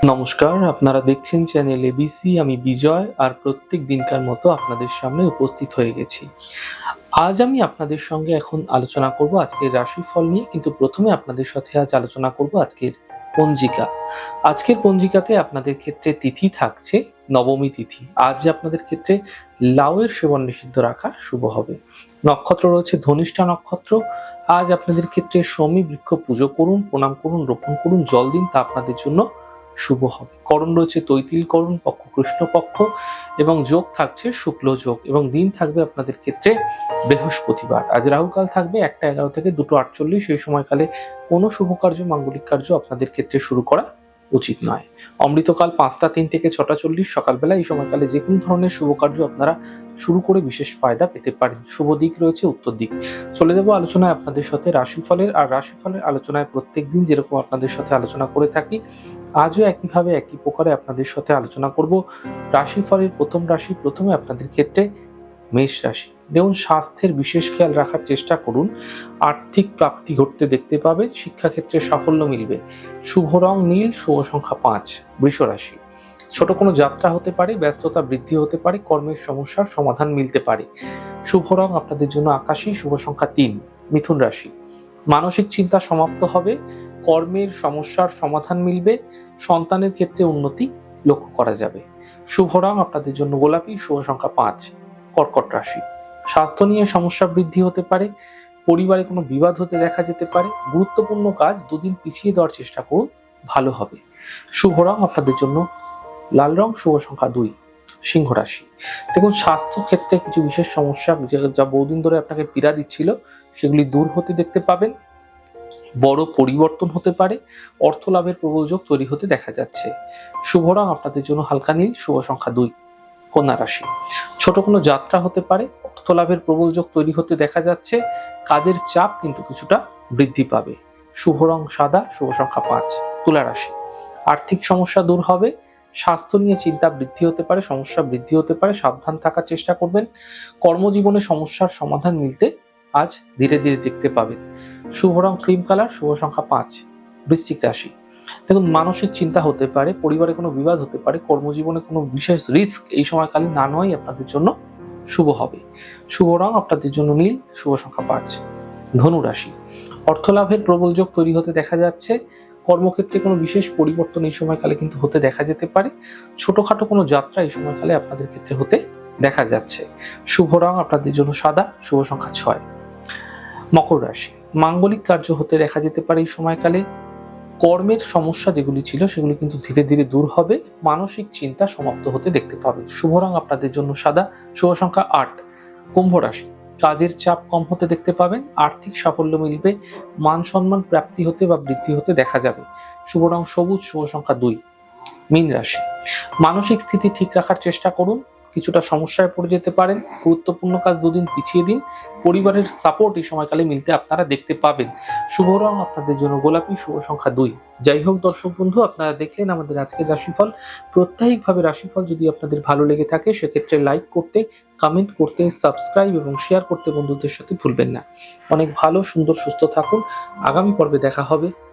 নমস্কার, আপনারা দেখছেন চ্যানেল এবিসি আমি বিজয়, আর প্রত্যেক দিনকার মতো আপনাদের সামনে উপস্থিত হয়ে গেছি। আজ আমি আপনাদের সঙ্গে এখন আলোচনা করব আজকের রাশিফল নিয়ে, কিন্তু প্রথমে আপনাদের সাথে আজ আলোচনা করব আজকের পঞ্জিকা। আজকের পঞ্জিকাতে আপনাদের ক্ষেত্রে তিথি থাকছে, নবমী তিথি। আজ আপনাদের ক্ষেত্রে লাউয়ের সেবন নিষিদ্ধ রাখা শুভ হবে। নক্ষত্র রয়েছে ধনিষ্ঠা নক্ষত্র। আজ আপনাদের ক্ষেত্রে শমী বৃক্ষ পুজো করুন, প্রণাম করুন, রোপণ করুন জল দিন তা আপনাদের জন্য শুভ হবে। করণ রয়েছে তৈতিল করণ, পক্ষ কৃষ্ণপক্ষ এবং যোগ থাকছে শুক্ল যোগ, এবং দিন থাকবে আপনাদের ক্ষেত্রে বৃহস্পতিবার। আজ রাহুকাল থাকবে একটা এগারো থেকে দুটো আটচল্লিশ, এই সময়কালে কোনো শুভ কার্য, মাঙ্গলিক কার্য আপনাদের ক্ষেত্রে শুরু করা উচিত নয়। অমৃতকাল পাঁচটা, তিন থেকে ছটা চল্লিশ, সকালবেলা, এই সময়কালে যে কোনো ধরনের শুভ কার্য আপনারা শুরু করে বিশেষ ফায়দা পেতে পারেন। শুভ দিক রয়েছে উত্তর দিক। চলে যাব আলোচনায় আপনাদের সাথে রাশিফলের, আর রাশিফলের আলোচনায় প্রত্যেক দিন যেরকম আপনাদের সাথে আলোচনা করে থাকি আজও একইভাবে একই প্রকারে আপনাদের সাথে আলোচনা করব। রাশিফলের প্রথম রাশি প্রথমে আপনাদের ক্ষেত্রে মেষ রাশি। দেখুন, স্বাস্থ্যের বিশেষ খেয়াল রাখার চেষ্টা করুন। আর্থিক প্রাপ্তি ঘটতে দেখতে পাবেন শিক্ষাক্ষেত্রে সাফল্য মিলবে। শুভ রং নীল, শুভ সংখ্যা পাঁচ, বৃষ রাশি। ছোট কোনো যাত্রা হতে পারে, ব্যস্ততা বৃদ্ধি হতে পারে, কর্মের সমস্যার সমাধান মিলতে পারে। শুভ রং আপনাদের জন্য আকাশী, শুভ সংখ্যা তিন, মিথুন রাশি। মানসিক চিন্তা সমাপ্ত হবে কর্মের সমস্যার সমাধান মিলবে, সন্তানের ক্ষেত্রে উন্নতি লক্ষ্য করা যাবে। শুভ রং আপনাদের জন্য গোলাপি, শুভ সংখ্যা পাঁচ, কর্কট রাশি। স্বাস্থ্য নিয়ে সমস্যা বৃদ্ধি হতে পারে, পরিবারে কোনো বিবাদ হতে দেখা যেতে পারে, গুরুত্বপূর্ণ কাজ দুদিন পিছিয়ে দেওয়ার চেষ্টা করুন, ভালো হবে। শুভ রং আপনাদের জন্য লাল রং, শুভ সংখ্যা দুই, সিংহ রাশি। দেখুন, স্বাস্থ্য ক্ষেত্রে কিছু বিশেষ সমস্যা যে- বহুদিন ধরে আপনাকে পীড়া দিচ্ছিল, সেগুলি দূর হতে দেখতে পাবেন। বড় পরিবর্তন হতে পারে, অর্থ লাভের প্রবল যোগ তৈরি হতে দেখা যাচ্ছে। শুভ রং আপনাদের জন্য হালকা নীল, শুভ সংখ্যা দুই, কন্যা রাশি। ছোট কোনো যাত্রা হতে পারে, অর্থ লাভের প্রবল যোগ তৈরি হতে দেখা যাচ্ছে, কাজের চাপ কিন্তু কিছুটা বৃদ্ধি পাবে। শুভ রং সাদা, শুভ সংখ্যা পাঁচ, তুলা রাশি। আর্থিক সমস্যা দূর হবে, স্বাস্থ্য নিয়ে চিন্তা বৃদ্ধি হতে পারে, সমস্যা বৃদ্ধি হতে পারে, সাবধান থাকার চেষ্টা করবেন। কর্মজীবনে সমস্যার সমাধান মিলতে আজ ধীরে ধীরে দেখতে পাবেন। শুভ রং ক্রিম কালার, শুভ সংখ্যা পাঁচ, বৃশ্চিক রাশি। দেখুন, মানসিক চিন্তা হতে পারে, পরিবারে কোনো বিবাদ হতে পারে, কর্মজীবনে কোনো বিশেষ রিস্ক এই সময়কালে না নয় আপনাদের জন্য শুভ হবে। শুভ রং আপনাদের জন্য নীল, শুভ সংখ্যা পাঁচ, ধনু রাশি। অর্থ লাভের প্রবল যোগ তৈরি হতে দেখা যাচ্ছে। কর্মক্ষেত্রে কোনো বিশেষ পরিবর্তন এই সময়কালে কিন্তু হতে দেখা যেতে পারে। ছোটখাটো কোনো যাত্রা এই সময়কালে আপনাদের ক্ষেত্রে হতে দেখা যাচ্ছে। শুভ রং আপনাদের জন্য সাদা, শুভ সংখ্যা ছয়। মকর রাশি। মাঙ্গলিক কার্য হতে দেখা যেতে পারে এই সময়কালে। কর্মের সমস্যা যেগুলি ছিল, সেগুলি কিন্তু ধীরে ধীরে দূর হবে। মানসিক চিন্তা সমাপ্ত হতে দেখতে পাবেন। শুভ রং আপনাদের জন্য সাদা। শুভ সংখ্যা আট। কুম্ভ রাশি। কাজের চাপ কম হতে দেখতে পাবেন। আর্থিক সাফল্য মিলবে। মান সম্মান প্রাপ্তি হতে বা বৃদ্ধি হতে দেখা যাবে। শুভ রং সবুজ। শুভ সংখ্যা দুই। মীন রাশি। মানসিক স্থিতি ঠিক রাখার চেষ্টা করুন। কিছুটা সমস্যায় পড়ে যেতে পারেন। গুরুত্বপূর্ণ কাজ দুদিন পিছিয়ে দিন। পরিবারের সাপোর্ট এই সময়কালে মিলতে আপনারা দেখতে পাবেন। শুভ রং আপনাদের জন্য গোলাপি, শুভ সংখ্যা দুই। যাই হোক দর্শক বন্ধু, আপনারা দেখলেন আমাদের আজকের রাশিফল। প্রত্যাহিকভাবে রাশিফল যদি আপনাদের ভালো লেগে থাকে, সেক্ষেত্রে লাইক করতে কমেন্ট করতে সাবস্ক্রাইব এবং শেয়ার করতে বন্ধুদের সাথে ভুলবেন না। অনেক ভালো, সুন্দর, সুস্থ থাকুন। আগামী পর্বে দেখা হবে।